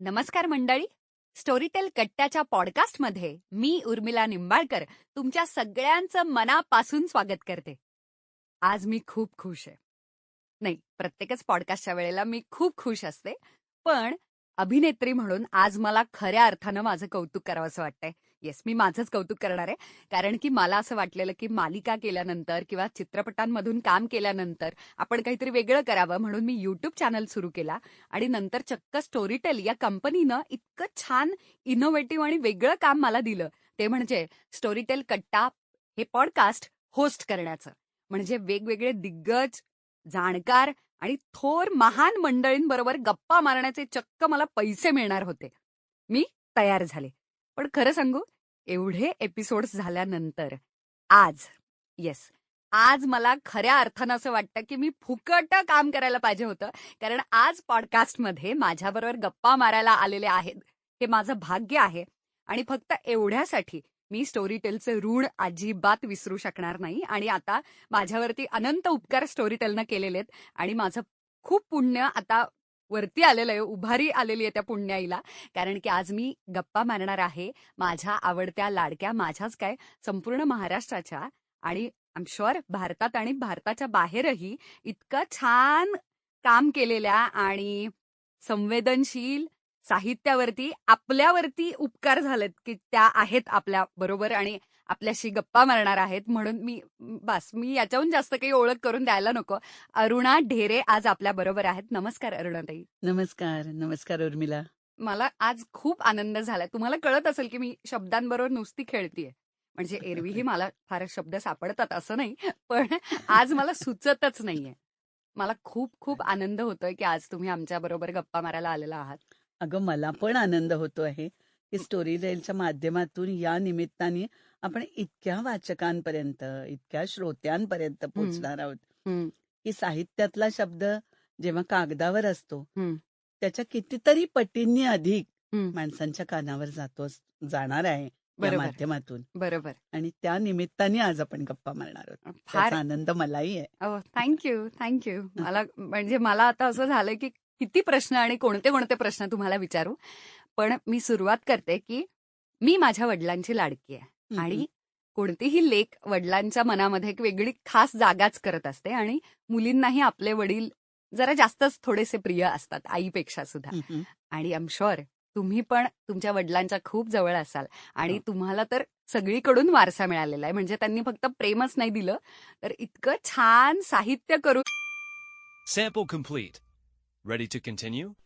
नमस्कार मंडळी. स्टोरीटेल कट्ट्याच्या पॉडकास्टमध्ये मी उर्मिला निंबाळकर तुमच्या सगळ्यांचं मनापासून स्वागत करते. आज मी खूप खुश आहे. नाही प्रत्येकच पॉडकास्टच्या वेळेला मी खूप खुश असते. पण अभिनेत्री म्हणून आज मला खऱ्या अर्थानं माझं कौतुक करावंसं वाटतंय. येस मी माझंच कौतुक करणार आहे. कारण की मला असं वाटलेलं की मालिका केल्यानंतर किंवा चित्रपटांमधून काम केल्यानंतर आपण काहीतरी वेगळं करावं म्हणून मी युट्यूब चॅनल सुरू केला. आणि नंतर चक्क स्टोरीटेल या कंपनीनं इतकं छान इनोव्हेटिव्ह आणि वेगळं काम मला दिलं. ते म्हणजे स्टोरीटेल कट्टा हे पॉडकास्ट होस्ट करण्याचं. म्हणजे वेगवेगळे दिग्गज जाणकार आणि थोर महान मंडळींबरोबर गप्पा मारण्याचे चक्क मला पैसे मिळणार होते. मी तयार झाले. पण खरं सांगू एवढे एपिसोड्स झाल्यानंतर आज येस आज मला खऱ्या अर्थानं असं वाटतं की मी फुकट काम करायला पाहिजे होतं. कारण आज पॉडकास्टमध्ये माझ्याबरोबर गप्पा मारायला आलेले आहेत. हे माझं भाग्य आहे. आणि फक्त एवढ्यासाठी मी स्टोरी टेलचे ऋण अजिबात विसरू शकणार नाही. आणि आता माझ्यावरती अनंत उपकार स्टोरी टेलनं केलेले आहेत. आणि माझं खूप पुण्य आता वरती आलेलं आहे उभारी आलेली आहे त्या पुण्याईला. कारण की आज मी गप्पा मारणार आहे माझ्या आवडत्या लाडक्या माझ्याच काय संपूर्ण महाराष्ट्राच्या. आणि आम शुअर भारतात आणि भारताच्या बाहेरही इतकं छान काम केलेल्या आणि संवेदनशील साहित्यावरती आपल्यावरती उपकार झालेत की त्या आहेत आपल्या बरोबर आणि आपल्याशी गप्पा मारणार आहेत म्हणून मी बस मी याच्याहून जास्त काही ओळख करून द्यायला नको. अरुणा ढेरे आज आपल्या बरोबर आहेत. नमस्कार अरुणाताई. नमस्कार नमस्कार उर्मिला. मला आज खूप आनंद झालाय. तुम्हाला कळत असेल की मी शब्दांबरोबर नुसती खेळतीये. म्हणजे एरवीही मला फार शब्द सापडतात असं नाही पण आज मला सुचतच नाहीये. मला खूप खूप आनंद होतोय की आज तुम्ही आमच्या बरोबर गप्पा मारायला आलेला आहात. अगं मला पण आनंद होतो आहे. की स्टोरी टेलच्या माध्यमातून या निमित्ताने आपण इतक्या वाचकांपर्यंत इतक्या श्रोत्यांपर्यंत पोहोचणार आहोत. की साहित्यातला शब्द जेव्हा कागदावर असतो. त्याच्या कितीतरी पटींनी अधिक. माणसांच्या कानावर जातो जाणार आहे माध्यमातून. बरोबर. आणि त्या निमित्ताने आज आपण गप्पा मारणार आहोत. फार आनंद मलाही आहे. थँक्यू थँक्यू मला म्हणजे मला आता असं झालंय की किती प्रश्न आणि कोणते कोणते प्रश्न तुम्हाला विचारू पण मी सुरुवात करते की मी माझ्या वडिलांची लाडकी आहे आणि कोणतीही लेख वडिलांच्या मनामध्ये एक वेगळी खास जागाच करत असते आणि मुलींनाही आपले वडील जरा जास्तच थोडेसे प्रिय असतात आईपेक्षा सुद्धा. आणि आम शुअर तुम्ही पण तुमच्या वडिलांच्या खूप जवळ असाल आणि हो. तुम्हाला तर सगळीकडून वारसा मिळालेला आहे म्हणजे त्यांनी फक्त प्रेमच नाही दिलं तर इतकं छान साहित्य करून Sample complete. Ready to continue?